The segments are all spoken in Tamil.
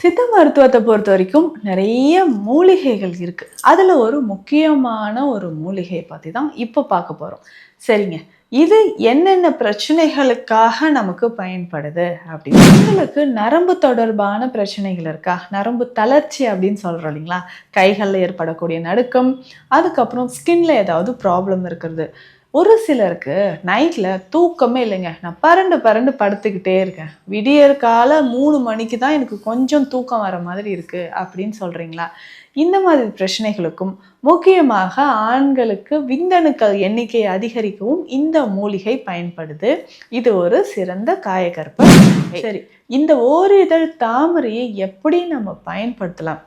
சித்த மருத்துவத்தை பொறுத்த வரைக்கும் நிறைய மூலிகைகள் இருக்குது அதில் ஒரு முக்கியமான ஒரு மூலிகையை பற்றி தான் இப்போ பார்க்க போகிறோம் சரிங்க. இது என்னென்ன பிரச்சனைகளுக்காக நமக்கு பயன்படுது அப்படின்னு உங்களுக்கு நரம்பு தொடர்பான பிரச்சனைகள் இருக்கா? நரம்பு தளர்ச்சி அப்படின்னு சொல்கிறோம் இல்லைங்களா? கைகளில் ஏற்படக்கூடிய நடுக்கம் அதுக்கப்புறம் ஸ்கின்ல ஏதாவது ப்ராப்ளம் இருக்கிறது. ஒரு சிலருக்கு நைட்டில் தூக்கமே இல்லைங்க. நான் பரண்டு பரண்டு படுத்துக்கிட்டே இருக்கேன். விடியற் கால மூணு மணிக்கு தான் எனக்கு கொஞ்சம் தூக்கம் வர மாதிரி இருக்குது அப்படின்னு சொல்கிறீங்களா இந்த மாதிரி பிரச்சனைகளுக்கும் முக்கியமாக ஆண்களுக்கு விந்தணுக்கள் எண்ணிக்கையை அதிகரிக்கவும் இந்த மூலிகை பயன்படுது. இது ஒரு சிறந்த காயகற்ப மூலிகை. சரி. இந்த ஓரிதழ் தாமரையை எப்படி நம்ம பயன்படுத்தலாம்?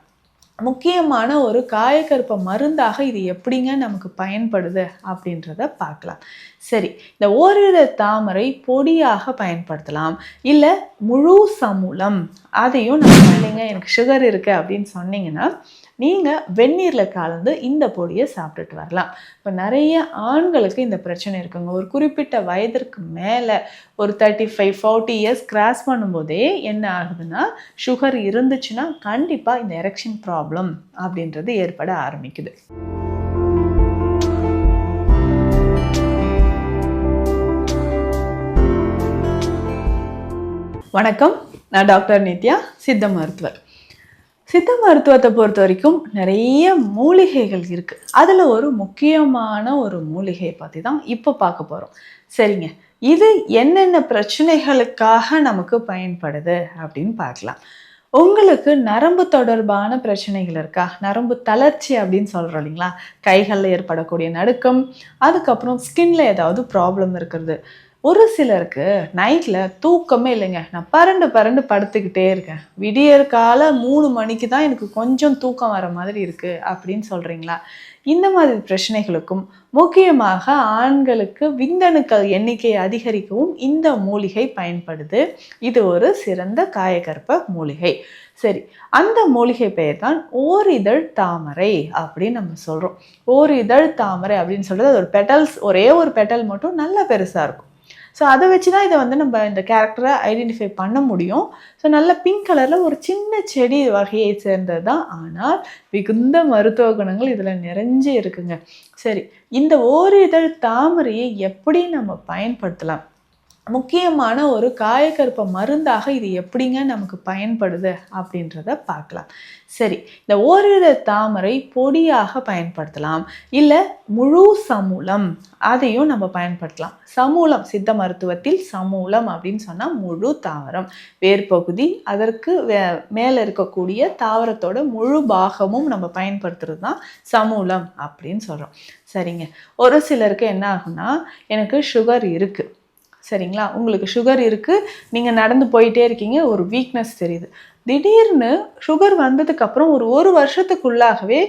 முக்கியமான ஒரு காயக்கருப்ப மருந்தாக இது எப்படிங்க நமக்கு பயன்படுது அப்படின்றத பார்க்கலாம். சரி இந்த ஓரிரு தாமரை பொடியாக பயன்படுத்தலாம். இல்லை முழு சமூலம் அதையும் நம்ம இல்லைங்க எனக்கு சுகர் இருக்குது அப்படின்னு சொன்னீங்கன்னா நீங்கள் வெந்நீரில் கலந்து இந்த பொடியை சாப்பிட்டுட்டு வரலாம். இப்போ நிறைய ஆண்களுக்கு இந்த பிரச்சனை இருக்குங்க. ஒரு குறிப்பிட்ட வயதிற்கு மேலே ஒரு thirty five forty years cross பண்ணும்போதே என்ன ஆகுதுன்னா சுகர் இருந்துச்சுன்னா கண்டிப்பாக இந்த எரெக்ஷன் ப்ராப்ளம் அப்படின்றது ஏற்பட ஆரம்பிக்குது. வணக்கம். நான் டாக்டர் நித்யா சித்த மருத்துவர். சித்த மருத்துவத்தை பொறுத்த வரைக்கும் நிறைய மூலிகைகள் இருக்கு. அதில் ஒரு முக்கியமான ஒரு மூலிகையை பற்றி தான் இப்போ பார்க்க போகிறோம் சரிங்க. இது என்னென்ன பிரச்சனைகளுக்காக நமக்கு பயன்படுது அப்படின்னு பார்க்கலாம். உங்களுக்கு நரம்பு தொடர்பான பிரச்சனைகள் இருக்கா? நரம்பு தளர்ச்சி அப்படின்னு சொல்கிறோம் இல்லைங்களா? கைகளில் ஏற்படக்கூடிய நடுக்கம் அதுக்கப்புறம் ஸ்கின்ல ஏதாவது ப்ராப்ளம் இருக்கிறது. ஒரு சிலருக்கு நைட்டில் தூக்கமே இல்லைங்க. நான் பரண்டு பரண்டு படுத்துக்கிட்டே இருக்கேன். விடியற் கால மூணு மணிக்கு தான் எனக்கு கொஞ்சம் தூக்கம் வர மாதிரி இருக்குது அப்படின்னு சொல்கிறீங்களா இந்த மாதிரி பிரச்சனைகளுக்கும் முக்கியமாக ஆண்களுக்கு விந்தணுக்கள் எண்ணிக்கையை அதிகரிக்கவும் இந்த மூலிகை பயன்படுது. இது ஒரு சிறந்த காயகற்ப மூலிகை. சரி அந்த மூலிகை பெயர் தான் ஓரிதழ் தாமரை அப்படின்னு நம்ம சொல்கிறோம் ஓரிதழ் தாமரை அப்படின்னு சொல்கிறது அது ஒரு பெட்டல்ஸ் ஒரே ஒரு பெட்டல் மட்டும் நல்லா பெருசாக இருக்கும். ஸோ அதை வச்சு தான் இதை வந்து நம்ம இந்த கேரக்டரை ஐடென்டிஃபை பண்ண முடியும். ஸோ நல்ல பிங்க் கலரில் ஒரு சின்ன செடி வகையை சேர்ந்தது தான் ஆனால் மிகுந்த மருத்துவ குணங்கள் இதில் நிறைஞ்சு இருக்குங்க. சரி இந்த ஓரிதழ் தாமரையை எப்படி நம்ம பயன்படுத்தலாம்? முக்கியமான ஒரு காயக்கருப்ப மருந்தாக இது எப்படிங்க நமக்கு பயன்படுது அப்படின்றத பார்க்கலாம். சரி இந்த ஓரிரு தாமரை பொடியாக பயன்படுத்தலாம். இல்லை முழு சமூலம் அதையும் நம்ம பயன்படுத்தலாம். சமூலம் சித்த மருத்துவத்தில் சமூலம் அப்படின்னு சொன்னால் முழு தாவரம். வேர்பகுதி அதற்கு வே மேலே இருக்கக்கூடிய தாவரத்தோட முழு பாகமும் நம்ம பயன்படுத்துறது தான் சமூலம் அப்படின்னு சொல்கிறோம் சரிங்க. ஒரு சிலருக்கு என்ன ஆகும்னா எனக்கு சுகர் இருக்குது சரிங்களா? உங்களுக்கு சுகர் இருக்குது நீங்கள் நடந்து போயிட்டே இருக்கீங்க. ஒரு வீக்னஸ் தெரியுது. திடீர்னு சுகர் வந்ததுக்கப்புறம் ஒரு ஒரு வருஷத்துக்குள்ளாகவே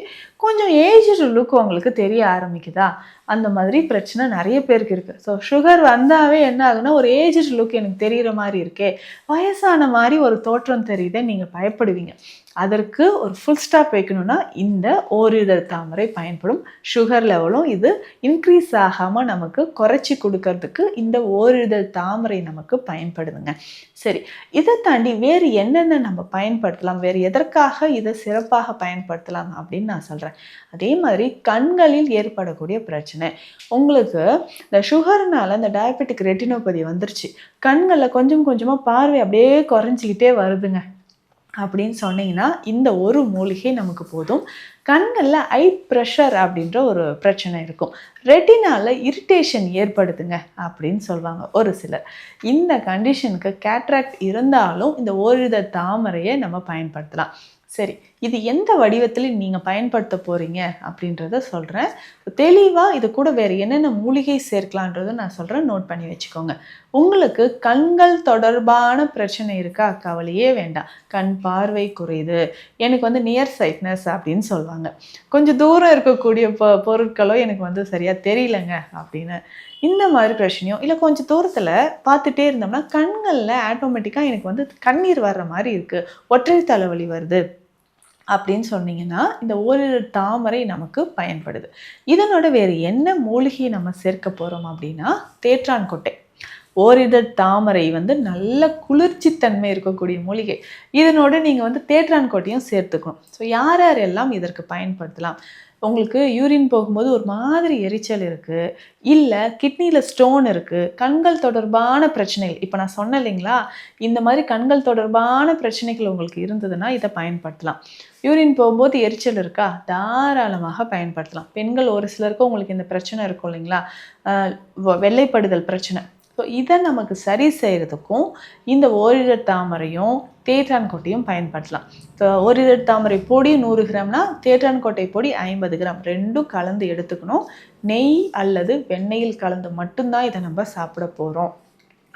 கொஞ்சம் ஏஜ்டு லுக் உங்களுக்கு தெரிய ஆரம்பிக்குதா? அந்த மாதிரி பிரச்சனை நிறைய பேருக்கு இருக்குது ஸோ சுகர் வந்தாவே என்ன ஆகுனா ஒரு ஏஜ்டு லுக் எனக்கு தெரிகிற மாதிரி இருக்கே. வயசான மாதிரி ஒரு தோற்றம் தெரியுதே நீங்கள் பயப்படுவீங்க. அதற்கு ஒரு ஃபுல் ஸ்டாப் வைக்கணும்னா இந்த ஓரிதழ் தாமரை பயன்படும். சுகர் லெவலும் இது இன்க்ரீஸ் ஆகாமல் நமக்கு குறைச்சி கொடுக்கறதுக்கு இந்த ஓரிதழ் தாமரை நமக்கு பயன்படுதுங்க. சரி இதை தாண்டி வேறு என்னென்ன நம்ம பயன்படுத்தலாம்? வேறு எதற்காக இதை சிறப்பாக பயன்படுத்தலாம் அப்படின்னு நான் சொல்கிறேன் அதே மாதிரி கண்களில் ஏற்படக்கூடிய பிரச்சனை. உங்களுக்கு இந்த சுகர்னால் இந்த டயபெட்டிக் ரெட்டினோபதி வந்துருச்சு. கண்களில் கொஞ்சம் கொஞ்சமாக பார்வை அப்படியே குறைஞ்சிக்கிட்டே வருதுங்க. அப்படின்னு சொன்னீங்கன்னா இந்த ஒரு மூலிகை நமக்கு போதும். கண்களில் ஐ ப்ரெஷர் அப்படின்ற ஒரு பிரச்சனை இருக்கும். ரெட்டினாவில் இரிட்டேஷன் ஏற்படுதுங்க அப்படின்னு சொல்லுவாங்க ஒரு சிலர். இந்த கண்டிஷனுக்கு கேட்ராக்ட் இருந்தாலும் இந்த ஓரித தாமரையை நம்ம பயன்படுத்தலாம். சரி இது எந்த வடிவத்தில் நீங்கள் பயன்படுத்த போகிறீங்க அப்படின்றத சொல்கிறேன் தெளிவாக இது கூட வேறு என்னென்ன மூலிகை சேர்க்கலான்றதை நான் சொல்கிறேன் நோட் பண்ணி வச்சுக்கோங்க. உங்களுக்கு கண்கள் தொடர்பான பிரச்சனை இருக்கா? கவலையே வேண்டாம். கண் பார்வை குறையுது. எனக்கு வந்து நியர் சைட்னஸ் அப்படின்னு சொல்லுவாங்க கொஞ்சம் தூரம் இருக்கக்கூடிய பொ பொருட்களோ எனக்கு வந்து சரியாக தெரியலங்க அப்படின்னு. இந்த மாதிரி பிரச்சனையும் இல்லை கொஞ்சம் தூரத்தில் பார்த்துட்டே இருந்தோம்னா கண்களில் ஆட்டோமேட்டிக்காக எனக்கு வந்து கண்ணீர் வர்ற மாதிரி இருக்குது ஒற்றை தலைவலி வருது அப்படின்னு சொன்னீங்கன்னா இந்த ஓரிரு தாமரை நமக்கு பயன்படுது. இதனோட வேறு என்ன மூலிகையை நம்ம சேர்க்க போகிறோம் அப்படின்னா தேற்றான் கொட்டை. ஓரிதழ் தாமரை வந்து நல்ல குளிர்ச்சி தன்மை இருக்கக்கூடிய மூலிகை. இதனோடு நீங்கள் வந்து தேற்றான் கோட்டையும் சேர்த்துக்கணும். ஸோ யார் யார் எல்லாம் இதற்கு பயன்படுத்தலாம்? உங்களுக்கு யூரின் போகும்போது ஒரு மாதிரி எரிச்சல் இருக்குது இல்லை கிட்னியில் ஸ்டோன் இருக்குது கண்கள் தொடர்பான பிரச்சனைகள். இப்போ நான் சொன்னேன் இல்லைங்களா? இந்த மாதிரி கண்கள் தொடர்பான பிரச்சனைகள் உங்களுக்கு இருந்ததுன்னா இதை பயன்படுத்தலாம். யூரின் போகும்போது எரிச்சல் இருக்கா? தாராளமாக பயன்படுத்தலாம். பெண்கள் ஒரு சிலருக்கு உங்களுக்கு இந்த பிரச்சனை இருக்கும் இல்லைங்களா? வ- வெள்ளைப்படுதல் பிரச்சனை. ஸோ இதை நமக்கு சரி செய்கிறதுக்கும் இந்த ஓரிதழ் தாமரையும் தேற்றான் கொட்டையும் பயன்படுத்தலாம். இப்போ ஓரிதழ் தாமரை பொடி நூறு கிராம்னா தேற்றான் கொட்டை பொடி ஐம்பது கிராம். ரெண்டும் கலந்து எடுத்துக்கணும். நெய் அல்லது வெண்ணெயில் கலந்து மட்டும்தான் இதை நம்ம சாப்பிட போகிறோம்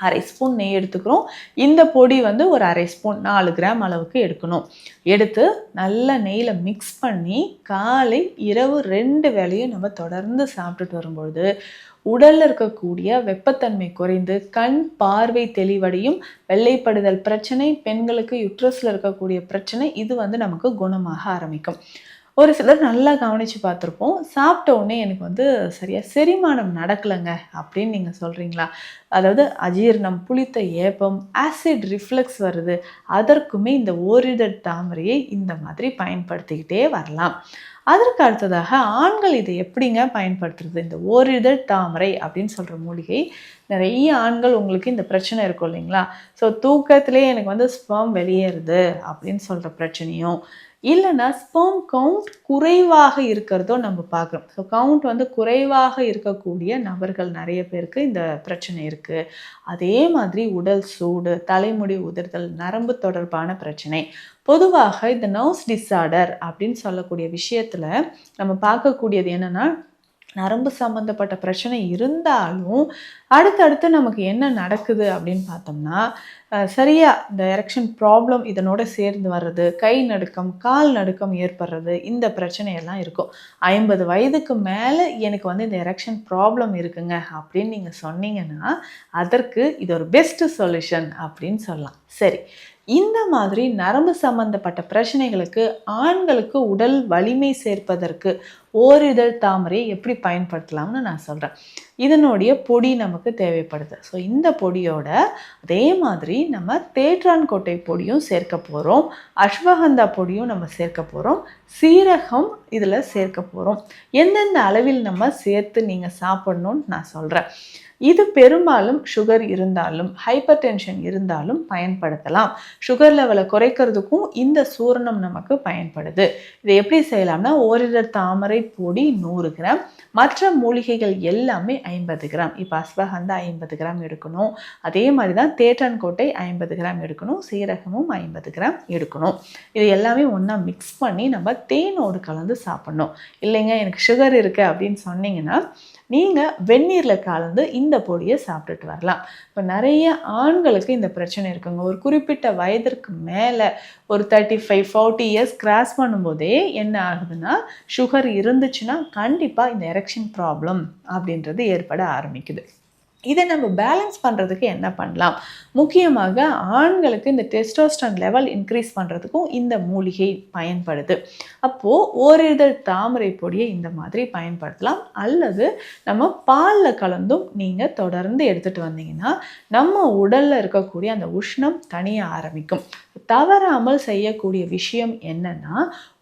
அரை ஸ்பூன் நெய் எடுத்துக்கிறோம். இந்த பொடி வந்து ஒரு அரை ஸ்பூன் நாலு கிராம் அளவுக்கு எடுக்கணும். எடுத்து நல்லா நெய்யில் மிக்ஸ் பண்ணி காலை இரவு ரெண்டு வேளையும் நம்ம தொடர்ந்து சாப்பிட்டுட்டு வரும்பொழுது உடலில் இருக்கக்கூடிய வெப்பத்தன்மை குறைந்து கண் பார்வை தெளிவடையும். வெள்ளைப்படுதல் பிரச்சனை பெண்களுக்கு யுட்ரஸில் இருக்கக்கூடிய பிரச்சனை இது வந்து நமக்கு குணமாக ஆரம்பிக்கும். ஒரு சிலர் நல்லா கவனித்து பார்த்துருப்போம். சாப்பிட்ட உடனே எனக்கு வந்து சரியாக செரிமானம் நடக்கலைங்க அப்படின்னு நீங்கள் சொல்கிறீங்களா அதாவது அஜீரணம் புளித்த ஏப்பம் ஆசிட் ரிஃப்ளெக்ஸ் வருது. அதற்குமே இந்த ஓரிதழ் தாமரையை இந்த மாதிரி பயன்படுத்திக்கிட்டே வரலாம். அதற்கு அடுத்ததாக ஆண்கள் இதை எப்படிங்க பயன்படுத்துறது? இந்த ஓரிதழ் தாமரை அப்படின்னு சொல்கிற மூலிகை. நிறைய ஆண்கள் உங்களுக்கு இந்த பிரச்சனை இருக்கும் இல்லைங்களா? ஸோ தூக்கத்திலே எனக்கு வந்து ஸ்பெர்ம் வெளியேறுது அப்படின்னு சொல்கிற பிரச்சனையும் இல்லைன்னா ஸ்பெர்ம் கவுண்ட் குறைவாக இருக்கிறதோ நம்ம பார்க்குறோம். ஸோ கவுண்ட் வந்து குறைவாக இருக்கக்கூடிய நபர்கள் நிறைய பேருக்கு இந்த பிரச்சனை இருக்குது அதே மாதிரி உடல் சூடு தலைமுடி உதிர்தல் நரம்பு தொடர்பான பிரச்சனை. பொதுவாக இந்த நர்வ்ஸ் டிஸார்டர் அப்படின்னு சொல்லக்கூடிய விஷயத்தில் நம்ம பார்க்கக்கூடியது என்னென்னா நரம்பு சம்மந்தப்பட்ட பிரச்சனை இருந்தாலும் அடுத்தடுத்து நமக்கு என்ன நடக்குது அப்படின்னு பார்த்தோம்னா சரியாக இந்த எரெக்ஷன் ப்ராப்ளம் இதனோட சேர்ந்து வர்றது கை நடுக்கம் கால் நடுக்கம் ஏற்படுறது இந்த பிரச்சனையெல்லாம் இருக்கும். ஐம்பது வயதுக்கு மேலே எனக்கு வந்து இந்த எரெக்ஷன் ப்ராப்ளம் இருக்குங்க அப்படின்னு நீங்கள் சொன்னீங்கன்னா அதற்கு இது ஒரு பெஸ்ட்டு சொல்யூஷன் அப்படின்னு சொல்லலாம். சரி இந்த மாதிரி நரம்பு சம்பந்தப்பட்ட பிரச்சனைகளுக்கு ஆண்களுக்கு உடல் வலிமை சேர்ப்பதற்கு ஓரிதழ் தாமரையை எப்படி பயன்படுத்தலாம்னு நான் சொல்கிறேன் இதனுடைய பொடி நமக்கு தேவைப்படுது. ஸோ இந்த பொடியோட அதே மாதிரி நம்ம தேற்றான்கோட்டை பொடியும் சேர்க்க போகிறோம் அஸ்வகந்தா பொடியும் நம்ம சேர்க்க போகிறோம் சீரகம் இதில் சேர்க்க போகிறோம் எந்தெந்த அளவில் நம்ம சேர்த்து நீங்கள் சாப்பிடணும்னு நான் சொல்கிறேன் இது பெரும்பாலும் சுகர் இருந்தாலும் ஹைப்பர் டென்ஷன் இருந்தாலும் பயன்படுத்தலாம். சுகர் லெவலை குறைக்கிறதுக்கும் இந்த சூரணம் நமக்கு பயன்படுது. இதை எப்படி செய்யலாம்னா ஓரிரு தாமரை பொடி நூறு கிராம் மற்ற மூலிகைகள் எல்லாமே ஐம்பது கிராம். இப்போ அஸ்வகந்தா ஐம்பது கிராம் எடுக்கணும். அதே மாதிரி தான் தேட்டான்கோட்டை ஐம்பது கிராம் எடுக்கணும். சீரகமும் ஐம்பது கிராம் எடுக்கணும். இது எல்லாமே ஒன்றா மிக்ஸ் பண்ணி நம்ம தேனோடு கலந்து சாப்பிடணும். இல்லைங்க எனக்கு சுகர் இருக்குது அப்படின்னு சொன்னீங்கன்னா நீங்கள் வெந்நீரில் கலந்து இந்த பொடியை சாப்பிட்டுட்டு வரலாம். இப்போ நிறைய ஆண்களுக்கு இந்த பிரச்சனை இருக்குங்க. ஒரு குறிப்பிட்ட வயதிற்கு மேலே ஒரு thirty five forty years cross பண்ணும்போதே என்ன ஆகுதுன்னா சுகர் இருந்துச்சுன்னா கண்டிப்பாக இந்த எரெக்ஷன் ப்ராப்ளம் அப்படின்றது ஏற்பட ஆரம்பிக்குது. இதை நம்ம பேலன்ஸ் பண்ணுறதுக்கு என்ன பண்ணலாம்? முக்கியமாக ஆண்களுக்கு இந்த டெஸ்டோஸ்டன் லெவல் இன்க்ரீஸ் பண்ணுறதுக்கும் இந்த மூலிகை பயன்படுது. அப்போது ஓரிதழ் தாமரை பொடியை இந்த மாதிரி பயன்படுத்தலாம். அல்லது நம்ம பாலில் கலந்தும் நீங்கள் தொடர்ந்து எடுத்துகிட்டு வந்தீங்கன்னா நம்ம உடலில் இருக்கக்கூடிய அந்த உஷ்ணம் தனிய ஆரம்பிக்கும். தவறாமல் செய்யக்கூடிய விஷயம் என்னன்னா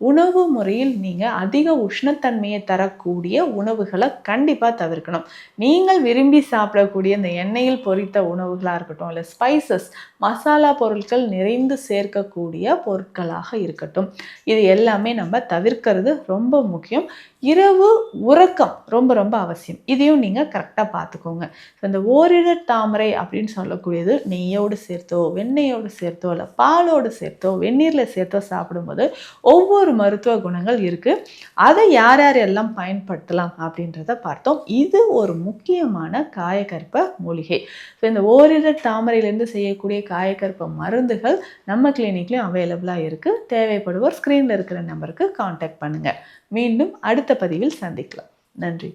உணவு முறையில் நீங்கள் அதிக உஷ்ணத்தன்மையை தரக்கூடிய உணவுகளை கண்டிப்பாக தவிர்க்கணும். நீங்கள் விரும்பி சாப்பிட சாப்பிடக்கூடிய இந்த எண்ணெயில் பொரித்த உணவுகளாக இருக்கட்டும் இல்லை ஸ்பைசஸ் மசாலா பொருட்கள் நிறைந்து சேர்க்கக்கூடிய பொருட்களாக இருக்கட்டும். இது எல்லாமே நம்ம தவிர்க்கிறது ரொம்ப முக்கியம். இரவு உறக்கம் ரொம்ப ரொம்ப அவசியம். இதையும் நீங்கள் கரெக்டாக பார்த்துக்கோங்க. ஸோ இந்த ஓரிட தாமரை அப்படின்னு சொல்லக்கூடியது நெய்யோடு சேர்த்தோ வெண்ணெயோடு சேர்த்தோ இல்லை பாலோடு சேர்த்தோ வெந்நீரில் சேர்த்தோ சாப்பிடும்போது ஒவ்வொரு மருத்துவ குணங்கள் இருக்குது அதை யார் யார் எல்லாம் பயன்படுத்தலாம் அப்படின்றத பார்த்தோம். இது ஒரு முக்கியமான காயக்கற்ப மூலிகை. ஸோ இந்த ஓரிரு தாமரையிலேருந்து செய்யக்கூடிய காயக்கற்ப மருந்துகள் நம்ம கிளினிக்லையும் அவைலபிளாக இருக்குது தேவைப்படுவோர் ஸ்க்ரீனில் இருக்கிற நம்பருக்கு காண்டாக்ட் பண்ணுங்கள் மீண்டும் அடுத்த பதிவில் சந்திக்கலாம். நன்றி.